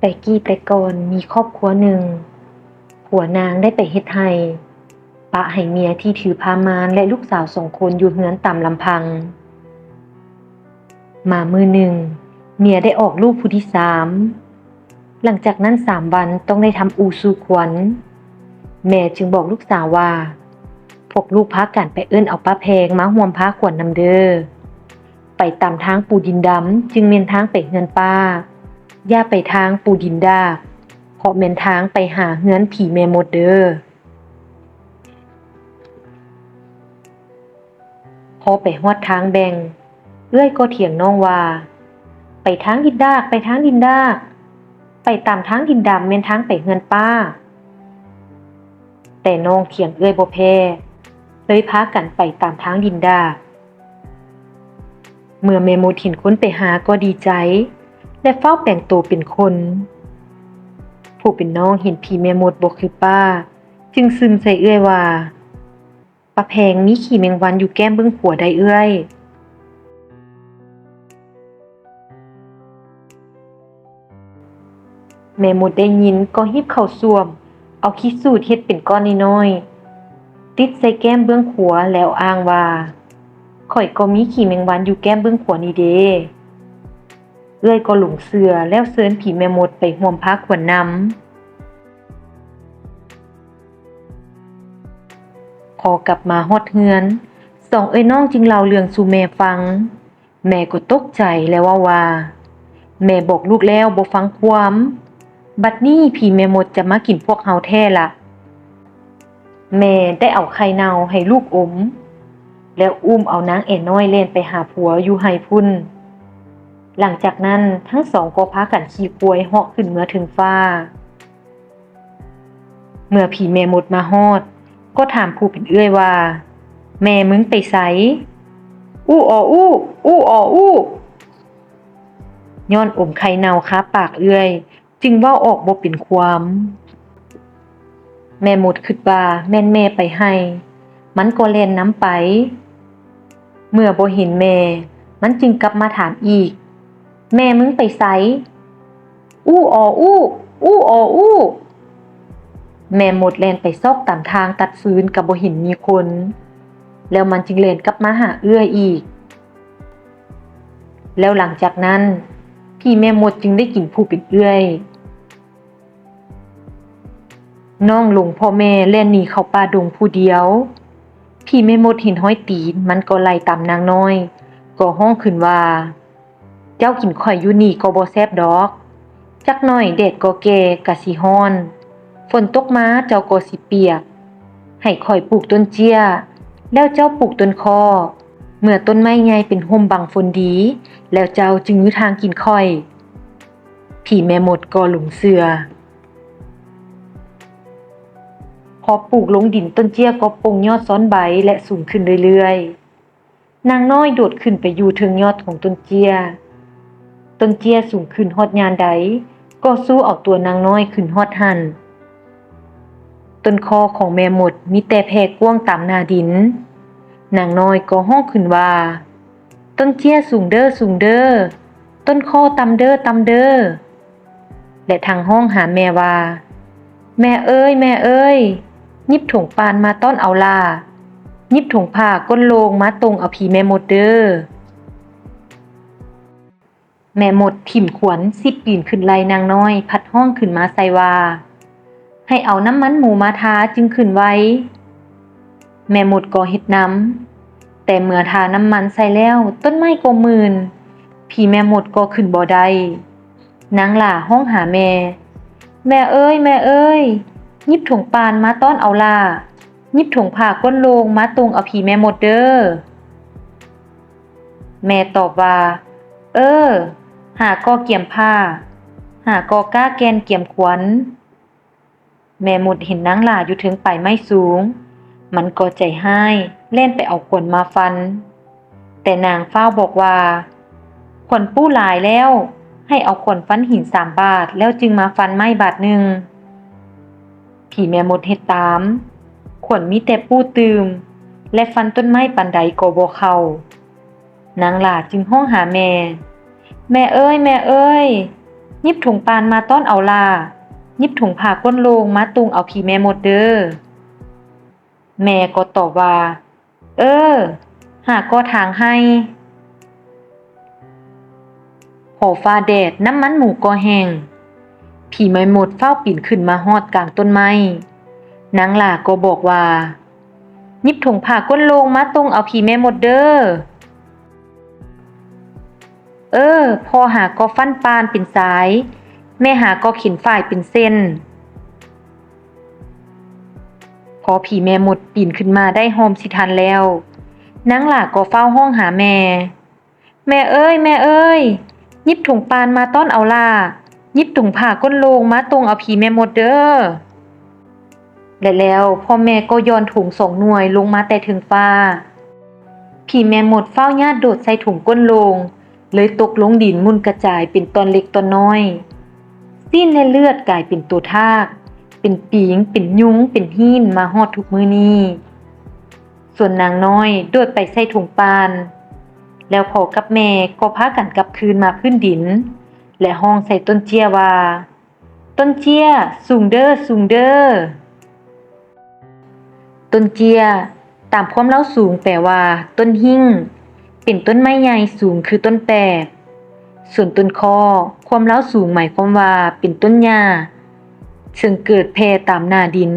แต่กี้แต่ก่อนมีครอบครัวหนึ่ง ผัวนางได้ไปเฮ็ดไห้ปะให้เมียที่ถือพามานและลูกสาวสองคนอยู่เฮือนต่ำลำพัง มามือหนึ่ง เมียได้ออกลูกผู้ที่สาม หลังจากนั้นสามวันต้องได้ทำอูซูขวัญ แม่จึงบอกลูกสาวว่า พวกลูกพักกันไปเอื้นเอาป้าแพงมาห่วมพาขวัญนำเด้อไปตามทางปูดินดำจึงเมนทางไปเฮือนป้า อย่าไปทางปูดินดา เพราะเมนทางไปหาเฮือนผีแม่มดเด้อพอไปฮอดทางแบงเอื้อยก็เถียงน้องว่า ไปทางดินดากไปทางดินดากไปตามทางดินดำเมนทางไปเฮือนป้า แต่น้องเถียงเอื้อยบ่แพ้เลยพากันไปตามทางดินดากเมื่อแม่มดเห็นค้นไปหาก็ดีใจ และเฝ้าแต่งตัวเป็นคน ผู้เป็นน้องเห็นผีแม่มดบ่คือป้า จึงซึมใส่เอื้อยว่าป้าแพงมีขี่แมงวันอยู่แก้มเบื้องผัวใดเอื้อยแม่มดได้ยินก็หิบเข้าซ่วม เอาขี้สูดเฮ็ดเป็นก้อนน้อยๆติดใส่แก้มเบื้องขวาแล้วอ้างว่า ข่อยก็มีขี่แมงวันอยู่แก้มเบื้องขวานี่เด้ เอื้อยก็หลงเสือแล้วเซินผีแม่มดไปห่วมพักขวนนำพอกลับมาฮอดเฮือนสองเอ้ยน้องจึงเล่าเรื่องสู่แม่ฟัง แม่ก็ตกใจแล้วว่าว่า แม่บอกลูกแล้วบ่ฟังความ บัดนี้ผีแม่มดจะมากินพวกเฮาแท้ละแม่ได้เอาไข่เน่าให้ลูกอม แล้วอุ้มเอานางเอ๋น้อยเล่นไปหาผัวอยู่ไห้พุ่น หลังจากนั้นทั้งสองก็พากันขี่กวยเหาะขึ้นเมื่อถึงฟ้า เมื่อผีแม่มดมาฮอด ก็ถามผู้เป็นเอื้อยว่า แม่มึงไปไสอู้อออู้อู้อออู้ย้อนอมไข่เน่าคาปากเอื้อย จึงว่าออกบ่เป็นความ แม่หมดคิดว่าแม่นแม่ไปให้ มันก็เล่นน้ำไป เมื่อบ่เห็นแม่ มันจึงกลับมาถามอีก แม่มึงไปไสอู้อออู้อู้อออู้ แม่หมดแลนไปซอกตามทางตัดฟืนกับบ่เห็นมีคน แล้วมันจึงเลนกลับมาหาเอื้ออีก แล้วหลังจากนั้นพี่แม่หมดจึงได้กินผู้เป็นเอื้อยน้องหลงพ่อแม่แล่นหนีเข้าป่าดงผู้เดียว พี่แม่มดเห็นห้อยตีนมันก็ไล่ตามนางน้อย ก็ห้องขึ้นว่า เจ้ากินข่อยอยู่นี่ก็บ่แซ่บดอก จักหน่อยแดดก็แก่กะสิฮ้อน ฝนตกมาเจ้าก็สิเปียก ให้ข่อยปลูกต้นเจียแล้วเจ้าปลูกต้นคอ เมื่อต้นไม้ใหญ่เป็นห่มบังฝนดี แล้วเจ้าจึงอยู่ทางกินข่อย ผีแม่หมดก็หลงเสือพอปลูกลงดินต้นเจียก็ปงยอดซ้อนใบและสูงขึ้นเรื่อยๆ นางน้อยโดดขึ้นไปอยู่ถึงยอดของต้นเจีย ต้นเจียสูงขึ้นฮอดยานใด ก็สู้เอาตัวนางน้อยขึ้นฮอดหันต้นคอของแม่หมดมีแต่แพรกว้างตามนาดิน นางน้อยก็ห้องขึ้นว่า ต้นเจียสูงเด้อสูงเด้อต้นคอตำเด้อตำเด้อและทางห้องหาแม่ว่า แม่เอ้ย แม่เอ้ย ยิบถุงปานมาต้อนเอาลายิบถุงผ้าก้นโลงมาตรงเอาผีแม่หมดเด้อ แม่หมดถิ่มขวนสิปีนขึ้นไลนางน้อย พัดห้องขึ้นมาใส่ว่า ให้เอาน้ำมันหมูมาทาจึงขึ้นไว้ แม่หมดก็เฮ็ดน้ำแต่เมื่อทาน้ำมันใส่แล้ว ต้นไม้ก็มืนผีแม่หมดก็ขึ้นบ่ได้นางหล่าห้องหาแม่ แม่เอ้ย แม่เอ้ย ยิบถุงปานมาต้อนเอาล่ายิบถุงผ้าก้นโลงมาตรงเอาผีแม่หมดเด้อแม่ตอบว่า เออ หาก็เกี่ยมผ้า หาก็ก้าแกนเกี่ยมขวัญ แม่หมดเห็นนางหล่าอยู่ถึงไปไม่สูง มันก็ใจให้เล่นไปเอาขวญมาฟัน แต่นางเฝ้าบอกว่า ขวญปู้หลายแล้ว ให้เอาขวญฟันหินสามบาทแล้วจึงมาฟันไม้บาทหนึ่งผีแม่มดเฮ็ดตาม ขวญมีแต่ปู้ตืม และฟันต้นไม้ปันใดก็บ่เขานางหลาจึงห้องหาแม่ แม่เอ้ย แม่เอ้ย ยิบถุงปานมาต้อนเอาลา ยิบถุงผ้าก้นโลงมาตุงเอาผีแม่หมดเด้อ แม่ก็ตอบว่า เออ หากก็ทางให้พอฟ้าแดดน้ำมันหมูก็แห้งผีไม่หมดเฝ้าปีนขึ้นมาฮอดกลางต้นไม้ นางหลาก็บอกว่า ยิบถุงผ้าก้นโลงมาตรงเอาผีแม่หมดเด้อ เออ พอหาก็ฟันปานเป็นสาย แม่หาก็ข็นฝ่ายเป็นเส้น พอผีแม่หมดปีนขึ้นมาได้โฮมสิทันแล้วนางหลาก็เฝ้าห้องหาแม่ แม่เอ้ย แม่เอ้ย ยิบถุงปานมาต้อนเอาล่ายิบถุงผ้าก้นโลงมาตรงเอาผีแม่หมดเด้อและแล้วพ่อแม่ก็โยนถุงสองหน่วยลงมาแต่ถึงฟ้า ผีแม่หมดเฝ้าญาติโดดใส่ถุงก้นโลง เลยตกลงดินมุนกระจายเป็นตอนเล็กตอนน้อยสิ้นและเลือดกลายเป็นตัวทาก เป็นปีง เป็นยุ้ง เป็นหินมาฮอดทุกมือนี้ ส่วนนางน้อยโดดไปใส่ถุงปาน แล้วพ่อกับแม่ก็พากันกลับคืนมาพื้นดิน และห้องใส่ต้นเจียว่า ต้นเจียสูงเด้อสูงเด้อต้นเจียตามความเล่าสูงแปลว่า ต้นหิ้ง เป็นต้นไม้ใหญ่สูงคือต้นแปดส่วนต้นคอความเล้าวสูงหมายความว่าเป็นต้นหญ้าซึ่งเกิดแพร่ตามหน้าดิน